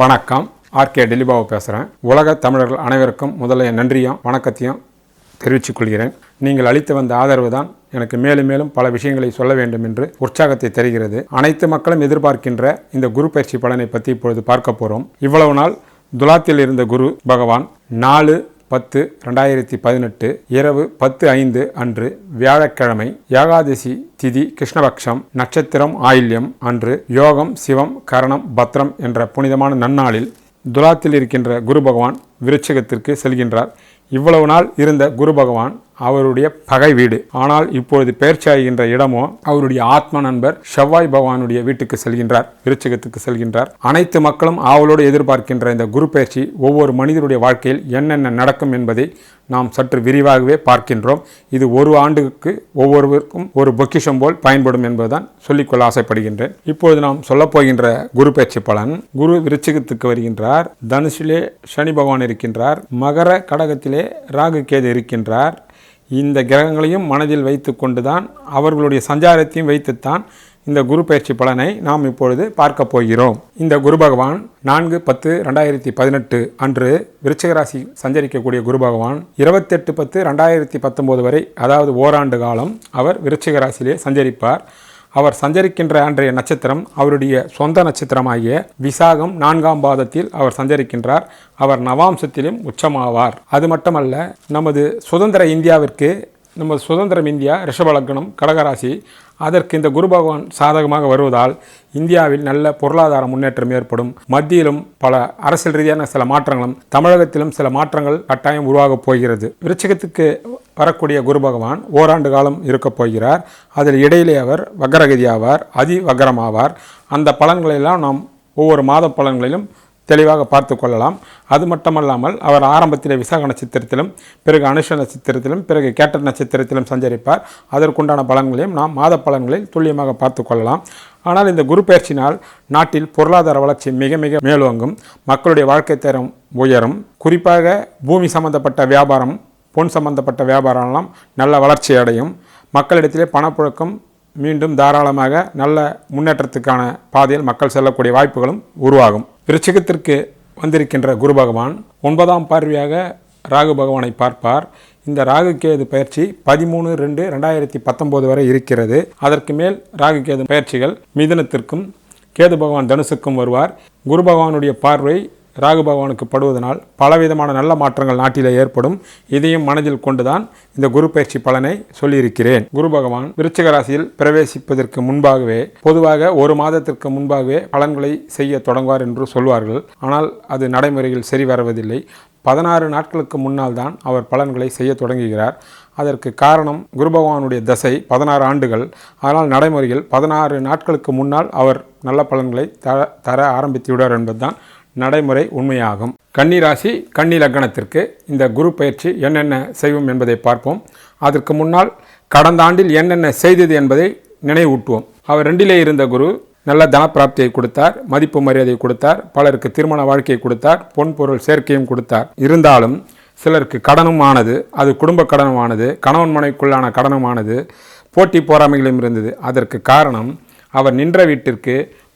வணக்கம். ஆர்கே டெலிபாபு பேசுகிறேன் உலக தமிழர்கள் அனைவருக்கும் முதல்ல நன்றியும் வணக்கத்தையும் தெரிவித்துக் கொள்கிறேன். நீங்கள் அளித்து வந்த ஆதரவு தான் எனக்கு மேலும் மேலும் பல விஷயங்களை சொல்ல வேண்டும் என்று உற்சாகத்தை தருகிறது. அனைத்து மக்களும் எதிர்பார்க்கின்ற இந்த குரு பயிற்சி பலனை பற்றி இப்பொழுது பார்க்க போகிறோம் இவ்வளவு நாள் துலாத்தில் இருந்த குரு பகவான் நாலு பத்து ரெண்டாயிரத்தி பதினெட்டு இரவு பத்து ஐந்து அன்று வியாழக்கிழமை ஏகாதசி திதி கிருஷ்ணபக்ஷம் நட்சத்திரம் ஆயில்யம் அன்று யோகம் சிவம் கரணம் பத்ரம் என்ற புனிதமான நன்னாளில் துலாத்தில் இருக்கின்ற குரு பகவான் விருட்சகத்திற்கு செல்கின்றார். இவ்வளவு நாள் இருந்த குரு பகவான் அவருடைய பகை வீடு. ஆனால் இப்பொழுது பெயர்ச்சியாகின்ற இடமோ அவருடைய ஆத்ம நண்பர் செவ்வாய் பகவானுடைய வீட்டுக்கு செல்கின்றார் விருச்சகத்துக்கு செல்கின்றார். அனைத்து மக்களும் ஆவலோடு எதிர்பார்க்கின்ற இந்த குரு பயிற்சி ஒவ்வொரு மனிதருடைய வாழ்க்கையில் என்னென்ன நடக்கும் என்பதை நாம் சற்று விரிவாகவே பார்க்கின்றோம். இது ஒரு ஆண்டுக்கு ஒவ்வொருவருக்கும் ஒரு பொக்கிஷம் போல் பயன்படும் என்பதுதான் சொல்லிக்கொள்ள ஆசைப்படுகின்றேன். இப்பொழுது நாம் சொல்லப்போகின்ற குரு பயிற்சி பலன் குரு விருச்சிகத்துக்கு வருகின்றார் தனுஷிலே சனி பகவான் இருக்கின்றார் மகர கடகத்திலே ராகு கேது இருக்கின்றார் இந்த கிரகங்களையும் மனதில் வைத்து கொண்டுதான் அவர்களுடைய சஞ்சாரத்தையும் வைத்துத்தான் இந்த குரு பயிற்சி பலனை நாம் இப்பொழுது பார்க்க போகிறோம். இந்த குரு பகவான் நான்கு பத்து ரெண்டாயிரத்தி பதினெட்டு அன்று விருச்சிகராசி சஞ்சரிக்கக்கூடிய குரு பகவான் இருபத்தெட்டு பத்து ரெண்டாயிரத்தி பத்தொம்போது வரை அதாவது ஓராண்டு காலம் அவர் விருச்சிகராசியிலே சஞ்சரிப்பார். அவர் சஞ்சரிக்கின்ற அன்றைய நட்சத்திரம் அவருடைய சொந்த நட்சத்திரமாகிய விசாகம் நான்காம் பாதத்தில் அவர் சஞ்சரிக்கின்றார். அவர் நவாம்சத்திலும் உச்சமாவார். அது மட்டுமல்ல நமது சுதந்திர இந்தியாவிற்கு நம்ம சுதந்திரம் இந்தியா ரிஷபலக்கணம் கடகராசி அதற்கு இந்த குரு பகவான் சாதகமாக வருவதால் இந்தியாவில் நல்ல பொருளாதார முன்னேற்றம் ஏற்படும். மத்தியிலும் பல அரசியல் ரீதியான சில மாற்றங்களும் தமிழகத்திலும் சில மாற்றங்கள் கட்டாயம் உருவாகப் போகிறது. விருச்சகத்துக்கு வரக்கூடிய குரு பகவான் ஓராண்டு காலம் இருக்கப் போகிறார். அதில் இடையிலே அவர் வக்கரகதி ஆவார் அதி வக்கரமாவார் அந்த பலன்களெல்லாம் நாம் ஒவ்வொரு மாத பலன்களிலும் தெளிவாக பார்த்து கொள்ளலாம். அது மட்டுமல்லாமல் அவர் ஆரம்பத்தில் விசாக நட்சத்திரத்திலும் பிறகு அனுஷ நட்சத்திரத்திலும் பிறகு கேட்டர் நட்சத்திரத்திலும் சஞ்சரிப்பார். அதற்குண்டான பலன்களையும் நாம் மாத பலன்களில் துல்லியமாக பார்த்து கொள்ளலாம். ஆனால் இந்த குரு பயிற்சினால் நாட்டில் பொருளாதார வளர்ச்சி மிக மிக மேலோங்கும். மக்களுடைய வாழ்க்கை தரம் உயரும். குறிப்பாக பூமி சம்பந்தப்பட்ட வியாபாரம் பொன் சம்பந்தப்பட்ட வியாபாரம்லாம் நல்ல வளர்ச்சி அடையும். மக்களிடத்திலே பணப்புழக்கம் மீண்டும் தாராளமாக நல்ல முன்னேற்றத்துக்கான பாதையில் மக்கள் செல்லக்கூடிய வாய்ப்புகளும் உருவாகும். விருச்சிகத்திற்கு வந்திருக்கின்ற குரு பகவான் ஒன்பதாம் பார்வையாக ராகு பகவானை பார்ப்பார். இந்த ராகு கேது பயிற்சி பதிமூணு ரெண்டு ரெண்டாயிரத்தி பத்தொம்போது வரை இருக்கிறது. அதற்கு மேல் ராகு கேது பயிற்சிகள் மிதனத்திற்கும் கேது பகவான் தனுசுக்கும் வருவார். குரு பகவானுடைய பார்வை ராகு பகவானுக்கு படுவதனால் பலவிதமான நல்ல மாற்றங்கள் நாட்டிலே ஏற்படும். இதையும் மனதில் கொண்டுதான் இந்த குரு பயிற்சி பலனை சொல்லியிருக்கிறேன். குரு பகவான் விருச்சிக ராசியில் பிரவேசிப்பதற்கு முன்பாகவே பொதுவாக ஒரு மாதத்திற்கு முன்பாகவே பலன்களை செய்ய தொடங்குவார் என்று சொல்வார்கள். ஆனால் அது நடைமுறையில் சரி வருவதில்லை. பதினாறு நாட்களுக்கு முன்னால் தான் அவர் பலன்களை செய்ய தொடங்குகிறார். அதற்கு காரணம் குரு பகவானுடைய தசை பதினாறு ஆண்டுகள். ஆனால் நடைமுறையில் பதினாறு நாட்களுக்கு முன்னால் அவர் நல்ல பலன்களை தர தர ஆரம்பித்து விடுவார் என்பதுதான் நடைமுறை உண்மையாகும். கன்னிராசி கன்னி லக்னத்திற்கு இந்த குரு பயிற்சி என்னென்ன செய்வோம் என்பதை பார்ப்போம். அதற்கு முன்னால் கடந்த ஆண்டில் என்னென்ன செய்தது என்பதை நினைவூட்டுவோம். அவர் ரெண்டிலே இருந்த குரு நல்ல தனப்பிராப்தியை கொடுத்தார் மதிப்பு மரியாதையை கொடுத்தார் பலருக்கு திருமண வாழ்க்கையை கொடுத்தார் பொன் பொருள் சேர்க்கையும் கொடுத்தார். இருந்தாலும் சிலருக்கு கடனும் ஆனது அது குடும்ப கடனும் ஆனது கணவன் மனைக்குள்ளான கடனும் ஆனது போட்டி போராமைகளும் இருந்தது. அதற்கு காரணம் அவர் நின்ற வீட்டிற்கு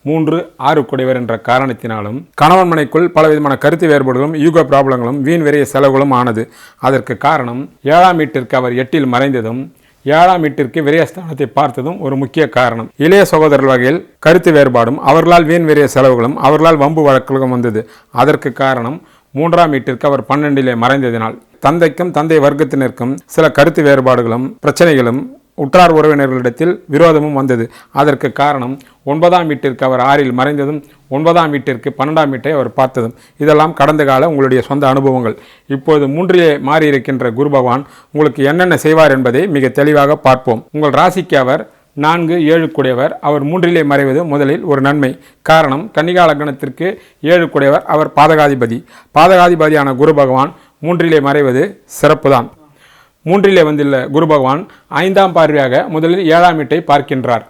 மூன்று ஆறு குடைவர் என்ற காரணத்தினாலும் கணவன் மனைக்குள் பலவிதமான கருத்து வேறுபாடுகளும் யூக ப்ராப்ளங்களும் வீண் விரைய செலவுகளும் ஆனது. அதற்கு காரணம் ஏழாம் வீட்டிற்கு அவர் எட்டில் மறைந்ததும் ஏழாம் வீட்டிற்கு விரயஸ்தானத்தை பார்த்ததும் ஒரு முக்கிய காரணம். இளைய சகோதரர் வகையில் கருத்து வேறுபாடும் அவர்களால் வீண் விரைய செலவுகளும் அவர்களால் வம்பு வழக்குகளும் வந்தது. அதற்கு காரணம் மூன்றாம் வீட்டிற்கு அவர் பன்னெண்டிலே மறைந்ததினால் தந்தைக்கும் தந்தை வர்க்கத்தினருக்கும் சில கருத்து வேறுபாடுகளும் பிரச்சனைகளும் உற்றார் உறவினர்களிடத்தில் விரோதமும் வந்தது. அதற்கு காரணம் ஒன்பதாம் வீட்டிற்கு அவர் ஆறில் மறைந்ததும் ஒன்பதாம் வீட்டிற்கு பன்னெண்டாம் வீட்டை அவர் பார்த்ததும். இதெல்லாம் கடந்த கால உங்களுடைய சொந்த அனுபவங்கள். இப்போது மூன்றிலே மாறியிருக்கின்ற குரு பகவான் உங்களுக்கு என்னென்ன செய்வார் என்பதை மிக தெளிவாக பார்ப்போம். உங்கள் ராசிக்கு அவர் நான்கு ஏழு குடையவர் அவர் மூன்றிலே மறைவது முதலில் ஒரு நன்மை. காரணம் கன்னிகா லக்னத்திற்கு ஏழு குடையவர் அவர் பாதகாதிபதி. பாதகாதிபதியான குரு பகவான் மூன்றிலே மறைவது சிறப்புதான். மூன்றிலே வந்துள்ள குரு பகவான் ஐந்தாம் பார்வையாக முதலில் ஏழாம் வீட்டை பார்க்கின்றார்.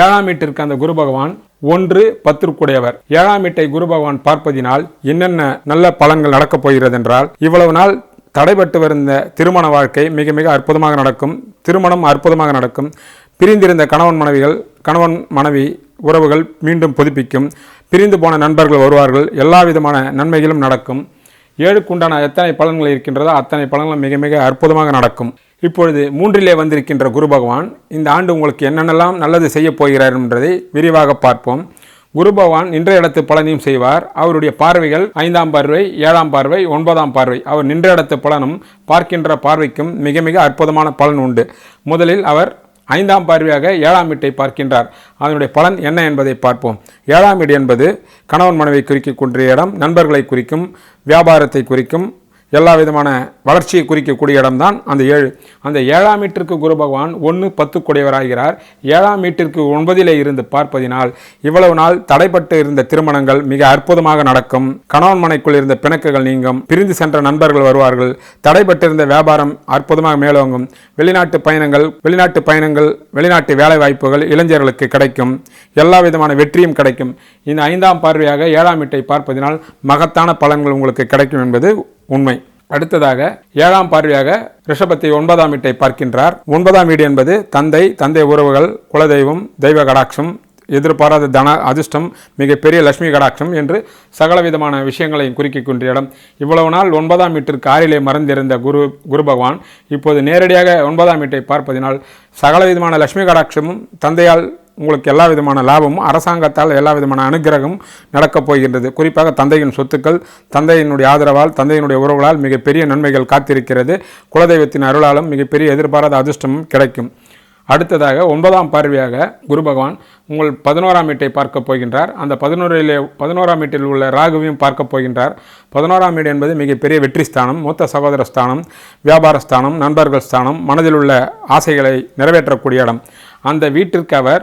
ஏழாம் வீட்டிற்கு அந்த குரு பகவான் ஒன்று பத்திற்குடையவர். ஏழாம் வீட்டை குரு பகவான் பார்ப்பதினால் என்னென்ன நல்ல பலன்கள் நடக்கப் போகிறது என்றால் இவ்வளவு நாள் தடைபட்டு வருந்த திருமண வாழ்க்கை மிக மிக அற்புதமாக நடக்கும் திருமணம் அற்புதமாக நடக்கும். பிரிந்திருந்த கணவன் மனைவிகள் கணவன் மனைவி உறவுகள் மீண்டும் புதுப்பிக்கும். பிரிந்து போன நண்பர்கள் வருவார்கள் எல்லா விதமான நன்மைகளும் நடக்கும். ஏழுக்குண்டான எத்தனை பலன்கள் இருக்கின்றதோ அத்தனை பலன்களும் மிக மிக அற்புதமாக நடக்கும். இப்பொழுது மூன்றிலே வந்திருக்கின்ற குரு பகவான் இந்த ஆண்டு உங்களுக்கு என்னென்னலாம் நல்லது செய்ய போகிறார் என்பதை விரிவாக பார்ப்போம். குரு பகவான் நின்ற இடத்து பலனையும் செய்வார். அவருடைய பார்வைகள் ஐந்தாம் பார்வை ஏழாம் பார்வை ஒன்பதாம் பார்வை அவர் நின்ற இடத்து பலனும் பார்க்கின்ற பார்வைக்கும் மிக மிக அற்புதமான பலன் உண்டு. முதலில் அவர் ஐந்தாம் பார்வையாக ஏழாம் வீட்டை பார்க்கின்றார். அதனுடைய பலன் என்ன என்பதை பார்ப்போம். ஏழாம் வீடு என்பது கணவன் மனைவி குறிக்கக்கூடிய இடம் நண்பர்களை குறிக்கும் வியாபாரத்தை குறிக்கும் எல்லா விதமான வளர்ச்சியை குறிக்கக்கூடிய இடம்தான் அந்த ஏழு. அந்த ஏழாம் வீட்டிற்கு குரு பகவான் ஒன்று பத்து குடையவராகிறார். ஏழாம் வீட்டிற்கு ஒன்பதிலே இருந்து பார்ப்பதினால் இவ்வளவு நாள் தடைப்பட்டு இருந்த திருமணங்கள் மிக அற்புதமாக நடக்கும். கணவன் மனைக்குள் இருந்த பிணக்குகள் நீங்கும். பிரிந்து சென்ற நண்பர்கள் வருவார்கள். தடைப்பட்டிருந்த வியாபாரம் அற்புதமாக மேலோங்கும். வெளிநாட்டு பயணங்கள் வெளிநாட்டு பயணங்கள் வெளிநாட்டு வேலை வாய்ப்புகள் இளைஞர்களுக்கு கிடைக்கும். எல்லா விதமான வெற்றியும் கிடைக்கும். இந்த ஐந்தாம் பார்வையாக ஏழாம் வீட்டை பார்ப்பதினால் மகத்தான பலன்கள் உங்களுக்கு கிடைக்கும் என்பது உண்மை. அடுத்ததாக ஏழாம் பார்வையாக ரிஷபத்தை ஒன்பதாம் வீட்டை பார்க்கின்றார். ஒன்பதாம் வீடு என்பது தந்தை தந்தை உறவுகள் குலதெய்வம் தெய்வ கடாட்சம் எதிர்பாராத தன அதிர்ஷ்டம் மிகப்பெரிய லட்சுமி கடாட்சம் என்று சகல விதமான விஷயங்களையும் குறிக்கக்கூடிய இடம். இவ்வளவு நாள் ஒன்பதாம் வீட்டிற்கு ஆறிலே மறந்திருந்த குரு குரு பகவான் இப்போது நேரடியாக ஒன்பதாம் வீட்டை பார்ப்பதினால் சகல விதமான லட்சுமி கடாட்சமும் தந்தையால் உங்களுக்கு எல்லா விதமான லாபமும் அரசாங்கத்தால் எல்லா விதமான அனுகிரகமும் நடக்கப் போகின்றது. குறிப்பாக தந்தையின் சொத்துக்கள் தந்தையினுடைய ஆதரவால் தந்தையினுடைய உறவுகளால் மிகப்பெரிய நன்மைகள் காத்திருக்கிறது. குலதெய்வத்தின் அருளாலும் மிகப்பெரிய எதிர்பாராத அதிர்ஷ்டமும் கிடைக்கும். அடுத்ததாக ஒன்பதாம் பார்வையாக குரு பகவான் உங்கள் பதினோராம் வீட்டை பார்க்க போகின்றார். அந்த பதினோரிலே பதினோராம் வீட்டில் உள்ள ராகுவையும் பார்க்க போகின்றார். பதினோராம் வீடு என்பது மிகப்பெரிய வெற்றி ஸ்தானம் மூத்த சகோதர ஸ்தானம் வியாபார ஸ்தானம் நண்பர்கள் ஸ்தானம் மனதில் உள்ள ஆசைகளை நிறைவேற்றக்கூடிய இடம். அந்த வீட்டிற்கு அவர்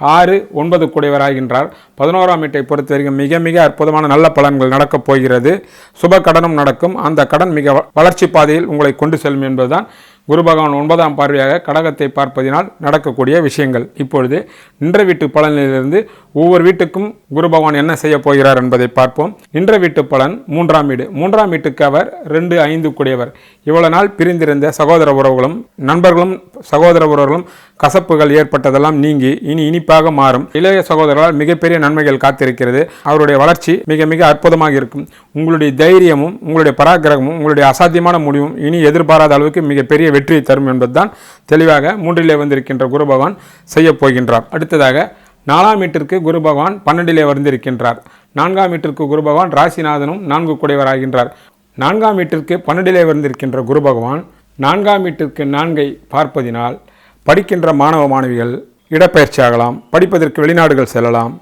ஆறு ஒன்பது கூடியவராகின்றார். பதினோராம் வீட்டை பொறுத்த வரைக்கும் மிக மிக அற்புதமான நல்ல பலன்கள் நடக்கப் போகிறது. சுப கடனும் நடக்கும். அந்த கடன் மிக வ- வளர்ச்சி பாதையில் உங்களை கொண்டு செல்லும் என்பதுதான் குரு பகவான் ஒன்பதாம் பார்வையாக கடகத்தை பார்ப்பதினால் நடக்கக்கூடிய விஷயங்கள். இப்பொழுது நின்ற வீட்டு பலனிலிருந்து ஒவ்வொரு வீட்டுக்கும் குரு பகவான் என்ன செய்ய போகிறார் என்பதை பார்ப்போம். நின்ற வீட்டு பலன் மூன்றாம் வீடு. மூன்றாம் வீட்டுக்கு அவர் ரெண்டு ஐந்து கூடியவர் இவ்வளவு நாள் பிரிந்திருந்த சகோதர உறவுகளும் நண்பர்களும் சகோதர உறவுகளும் கசப்புகள் ஏற்பட்டதெல்லாம் நீங்கி இனி இனிப்பாக மாறும். இளைய சகோதரரால் மிகப்பெரிய நன்மைகள் காத்திருக்கிறது. அவருடைய வளர்ச்சி மிக மிக அற்புதமாக இருக்கும். உங்களுடைய தைரியமும் உங்களுடைய பராக்கிரகமும் உங்களுடைய அசாத்தியமான முடிவும் இனி எதிர்பாராத அளவுக்கு மிகப்பெரிய வெற்றியை தரும் என்பதுதான் தெளிவாக மூன்றிலே வந்திருக்கின்ற குரு பகவான் செய்யப் போகின்றார். அடுத்ததாக நாலாம் வீட்டிற்கு குரு பகவான் பன்னெண்டிலே வந்திருக்கின்றார். நான்காம் வீட்டிற்கு குரு பகவான் ராசிநாதனும் நான்கு குடைவராகின்றார் நான்காம் வீட்டிற்கு பன்னெண்டிலே வந்திருக்கின்ற குரு பகவான் நான்காம் வீட்டிற்கு நான்கை பார்ப்பதினால் படிக்கின்ற மாணவ மாணவிகள் இடப்பெயர்ச்சி ஆகலாம் படிப்பதற்கு வெளிநாடுகள் செல்லலாம்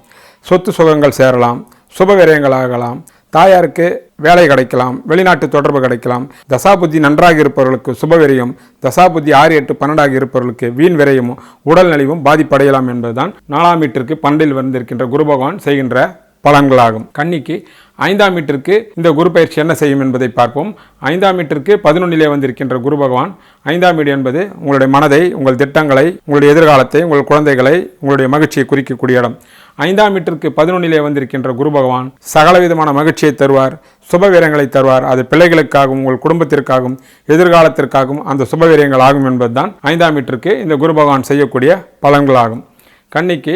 சொத்து சுகங்கள் சேரலாம் சுபவிரயங்கள் ஆகலாம் தாயாருக்கு வேலை கிடைக்கலாம் வெளிநாட்டு தொடர்பு கிடைக்கலாம். தசாபுத்தி நன்றாக இருப்பவர்களுக்கு சுபவிரயம் தசாபுத்தி ஆறு எட்டு பன்னெண்டாக இருப்பவர்களுக்கு வீண் விரயமும் உடல் நலிவும் பாதிப்படையலாம் என்பதுதான் நாலாம் வீட்டிற்கு பண்டில் வந்திருக்கின்ற குரு பகவான் செய்கின்ற பலன்களாகும். கன்னிக்கு ஐந்தாம் வீட்டிற்கு இந்த குரு பயிற்சி என்ன செய்யும் என்பதை பார்ப்போம். ஐந்தாம் வீட்டிற்கு பதினொன்னிலே வந்திருக்கின்ற குரு பகவான் ஐந்தாம் வீடு என்பது உங்களுடைய மனதை உங்கள் திட்டங்களை உங்களுடைய எதிர்காலத்தை உங்கள் குழந்தைகளை உங்களுடைய மகிழ்ச்சியை குறிக்கக்கூடிய இடம். ஐந்தாம் வீட்டிற்கு பதினொன்னிலே வந்திருக்கின்ற குரு பகவான் சகலவிதமான மகிழ்ச்சியை தருவார் சுபவீரங்களை தருவார். அது பிள்ளைகளுக்காகவும் உங்கள் குடும்பத்திற்காகவும் எதிர்காலத்திற்காகவும் அந்த சுபவீரியங்கள் ஆகும் என்பதுதான் ஐந்தாம் வீட்டிற்கு இந்த குரு பகவான் செய்யக்கூடிய பலன்களாகும். கன்னிக்கு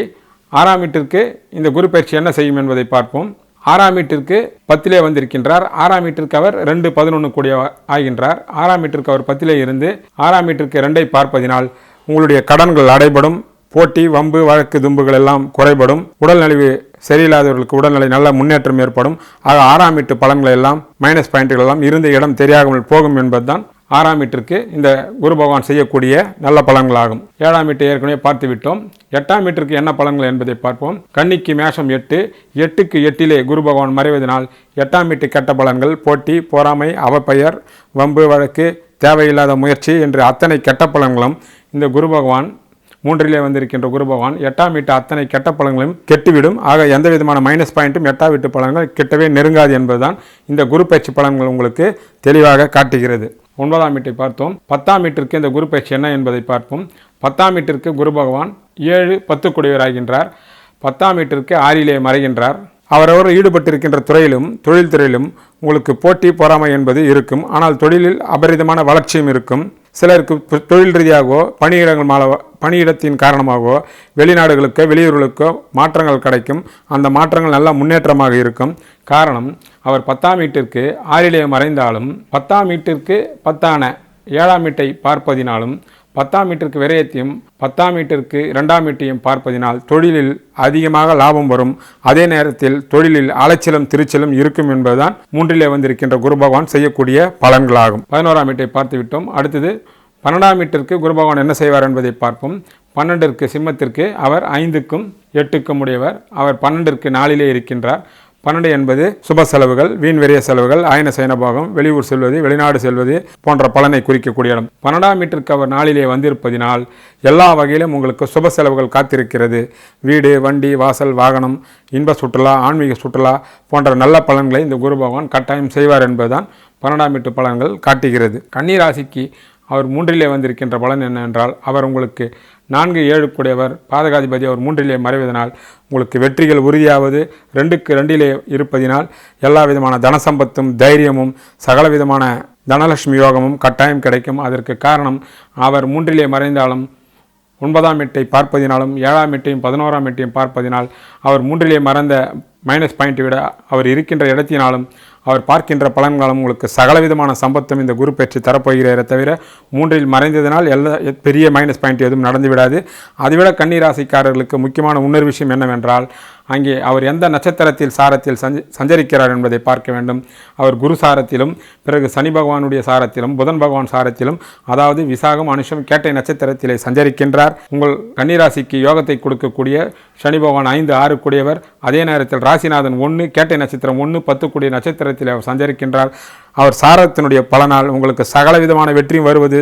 ஆறாம் வீட்டிற்கு இந்த குரு பயிற்சி என்ன செய்யும் என்பதை பார்ப்போம். ஆறாம் வீட்டிற்கு பத்திலே வந்திருக்கின்றார். ஆறாம் வீட்டிற்கு அவர் ரெண்டு பதினொன்று கூடிய ஆகின்றார். ஆறாம் வீட்டிற்கு அவர் பத்திலே இருந்து ஆறாம் வீட்டிற்கு ரெண்டை பார்ப்பதினால் உங்களுடைய கடன்கள் அடைபடும். போட்டி வம்பு வழக்கு தும்புகள் எல்லாம் குறைபடும். உடல்நலிவு சரியில்லாதவர்களுக்கு உடல்நிலை நல்ல முன்னேற்றம் ஏற்படும். ஆக ஆறாம் வீட்டு பலன்களை எல்லாம் மைனஸ் பாயிண்ட்கள் எல்லாம் இருந்த இடம் தெரியாமல் போகும் என்பதுதான் ஆறாம் வீட்டிற்கு இந்த குரு பகவான் செய்யக்கூடிய நல்ல பலன்களாகும். ஏழாம் வீட்டை ஏற்கனவே பார்த்து விட்டோம் எட்டாம் வீட்டிற்கு என்ன பலன்கள் என்பதை பார்ப்போம். கன்னிக்கு மேஷம் எட்டு எட்டுக்கு எட்டிலே குரு பகவான் மறைவதனால் எட்டாம் வீட்டு கெட்ட பலன்கள் போட்டி பொறாமை அவப்பெயர் வம்பு வழக்கு தேவையில்லாத முயற்சி என்று அத்தனை கெட்ட பலன்களும் இந்த குரு பகவான் மூன்றிலே வந்திருக்கின்ற குரு பகவான் எட்டாம் வீட்டு அத்தனை கெட்ட பழங்களும் கெட்டுவிடும். ஆக எந்த விதமான மைனஸ் பாயிண்ட்டும் எட்டாம் வீட்டு பழங்கள் கிட்டவே நெருங்காது என்பதுதான் இந்த குரு பயிற்சி பலன்கள் உங்களுக்கு தெளிவாக காட்டுகிறது. ஒன்பதாம் வீட்டை பார்த்தோம். பத்தாம் வீட்டிற்கு இந்த குரு பயிற்சி என்ன என்பதை பார்ப்போம். பத்தாம் வீட்டிற்கு குரு பகவான் ஏழு பத்து குடியவராகின்றார் பத்தாம் வீட்டிற்கு ஆறிலே மறைகின்றார். அவரவர் ஈடுபட்டிருக்கின்ற துறையிலும் தொழில் துறையிலும் உங்களுக்கு போட்டி பொறாமை என்பது இருக்கும். ஆனால் தொழிலில் அபரிதமான வளர்ச்சியும் இருக்கும். சிலருக்கு தொழில் ரீதியாகவோ பணியிடங்கள் மாலவோ பணியிடத்தின் காரணமாகவோ வெளிநாடுகளுக்கோ வெளியூர்களுக்கோ மாற்றங்கள் கிடைக்கும். அந்த மாற்றங்கள் நல்ல முன்னேற்றமாக இருக்கும். காரணம் அவர் பத்தாம் வீட்டிற்கு ஆறிலே மறைந்தாலும் பத்தாம் வீட்டிற்கு பத்தான ஏழாம் வீட்டை பார்ப்பதினாலும் பத்தாம் வீட்டிற்கு விரயத்தையும் பத்தாம் வீட்டிற்கு இரண்டாம் வீட்டையும் பார்ப்பதினால் தொழிலில் அதிகமாக லாபம் வரும். அதே நேரத்தில் தொழிலில் அலைச்சலும் திருச்சலும் இருக்கும் என்பதுதான் மூன்றிலே வந்திருக்கின்ற குரு பகவான் செய்யக்கூடிய பலன்களாகும். பதினோராம் வீட்டை பார்த்துவிட்டோம். அடுத்தது பன்னெண்டாம் வீட்டிற்கு குரு பகவான் என்ன செய்வார் என்பதை பார்ப்போம். பன்னெண்டிற்கு சிம்மத்திற்கு அவர் ஐந்துக்கும் எட்டுக்கும் உடையவர். அவர் பன்னெண்டிற்கு நாளிலே இருக்கின்றார். பன்னெண்டு என்பது சுப செலவுகள் வீண் வெறிய செலவுகள் ஆயன சயனபாகம் வெளியூர் செல்வது வெளிநாடு செல்வது போன்ற பலனை குறிக்கக்கூடிய இடம். பன்னெண்டாம் மீட்டருக்கு அவர் நாளிலே வந்திருப்பதினால் எல்லா வகையிலும் உங்களுக்கு சுப செலவுகள் காத்திருக்கிறது. வீடு வண்டி வாசல் வாகனம் இன்ப சுற்றுலா ஆன்மீக சுற்றுலா போன்ற நல்ல பலன்களை இந்த குரு பகவான் கட்டாயம் செய்வார் என்பதுதான் பன்னெண்டாம் வீட்டு பலன்கள் காட்டுகிறது. கன்னிராசிக்கு அவர் மூன்றிலே வந்திருக்கின்ற பலன் என்னவென்றால் அவர் உங்களுக்கு நான்கு ஏழு கூடியவர் பாதகாதிபதி அவர் மூன்றிலே மறைவதனால் உங்களுக்கு வெற்றிகள் உறுதியாவது ரெண்டுக்கு ரெண்டிலே இருப்பதினால் எல்லா விதமான தனசம்பத்தும் தைரியமும் சகல விதமான தனலட்சுமி யோகமும் கட்டாயம் கிடைக்கும். அதற்கு காரணம் அவர் மூன்றிலே மறைந்தாலும் ஒன்பதாம் எட்டை பார்ப்பதினாலும் ஏழாம் எட்டையும் பதினோராம் எட்டையும் பார்ப்பதினால் அவர் மூன்றிலே மறந்த மைனஸ் பாயிண்ட்டை விட அவர் இருக்கின்ற இடத்தினாலும் அவர் பார்க்கின்ற பலன்காலம் உங்களுக்கு சகலவிதமான சம்பத்தும் இந்த குரு பெற்று தரப்போகிறாரே தவிர மூன்றில் மறைந்ததினால் எல்லா பெரிய மைனஸ் பாயிண்ட் எதுவும் நடந்து விடாது அதைவிட கன்னிராசிக்காரர்களுக்கு முக்கியமான இன்னொரு விஷயம் என்னவென்றால் அங்கே அவர் எந்த நட்சத்திரத்தில் சாரத்தில் சஞ்சரிக்கிறார் என்பதை பார்க்க வேண்டும். அவர் குரு சாரத்திலும் பிறகு சனி பகவானுடைய சாரத்திலும் புதன் பகவான் சாரத்திலும் அதாவது விசாகம் அனுஷம் கேட்டை நட்சத்திரத்திலே சஞ்சரிக்கின்றார். உங்கள் கன்னிராசிக்கு யோகத்தை கொடுக்கக்கூடிய சனி பகவான் ஐந்து ஆறு கூடியவர் அதே நேரத்தில் ராசிநாதன் ஒன்று கேட்டை நட்சத்திரம் ஒன்று பத்து கூடிய நட்சத்திரத்தில் அவர் சஞ்சரிக்கின்றார். அவர் சாரத்தினுடைய பலனால் உங்களுக்கு சகல விதமான வெற்றியும் வருவது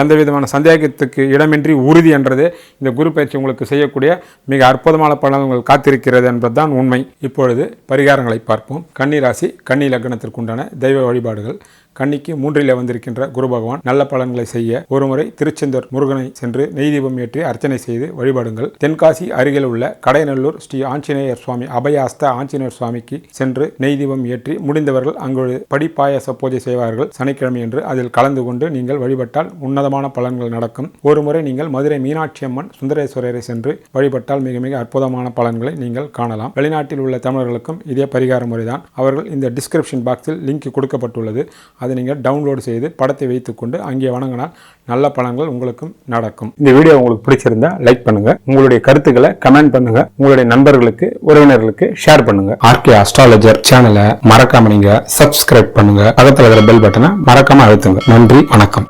எந்த விதமான சந்தேகத்துக்கு இடமின்றி உறுதி என்றது இந்த குரு பயிற்சி உங்களுக்கு செய்யக்கூடிய மிக அற்புதமான பலன் உங்கள் காத்திருக்கிறது என்பதுதான் உண்மை. இப்பொழுது பரிகாரங்களை பார்ப்போம். கன்னிராசி கன்னி லக்னத்திற்குண்டான தெய்வ வழிபாடுகள். கன்னிக்கு மூன்றிலே வந்திருக்கின்ற குரு பகவான் நல்ல பலன்களை செய்ய ஒருமுறை திருச்செந்தூர் முருகனை சென்று நெய் தீபம் ஏற்றி அர்ச்சனை செய்து வழிபாடுங்கள். தென்காசி அருகில் உள்ள கடைநல்லூர் ஸ்ரீ ஆஞ்சநேயர் சுவாமி அபயாஸ்த ஆஞ்சநேயர் சுவாமிக்கு சென்று நெய்தீபம் ஏற்றி முடிந்தவர்கள் அங்கு படிப்பாயச பூஜை செய்வார்கள். சனிக்கிழமை என்று அதில் கலந்து கொண்டு நீங்கள் வழிபட்டால் உன்னதமான பலன்கள் நடக்கும். ஒருமுறை நீங்கள் மதுரை மீனாட்சி அம்மன் சுந்தரேஸ்வரரை சென்று வழிபட்டால் மிக மிக அற்புதமான பலன்களை நீங்கள் காணலாம். வெளிநாட்டில் உள்ள தமிழர்களுக்கும் இதே பரிகார முறைதான் அவர்கள் இந்த டிஸ்கிரிப்ஷன் பாக்ஸில் லிங்க் கொடுக்கப்பட்டுள்ளது. அதை நீங்கள் டவுன்லோடு செய்து படத்தை வைத்துக்கொண்டு அங்கே வணங்கினால் நல்ல பலன்கள் உங்களுக்கும் நடக்கும். இந்த வீடியோ உங்களுக்கு பிடிச்சிருந்தா லைக் பண்ணுங்க. உங்களுடைய கருத்துக்களை கமெண்ட் பண்ணுங்க. உங்களுடைய நண்பர்களுக்கு உறவினர்களுக்கு ஷேர் பண்ணுங்க. ஆர்கே அஸ்ட்ராலஜர் சேனலை மறக்காம நீங்க சப்ஸ்கிரைப் பண்ணுங்க. பக்கத்தில் இருக்கிற பெல் பட்டனை மறக்காம அழுத்துங்க. நன்றி வணக்கம்.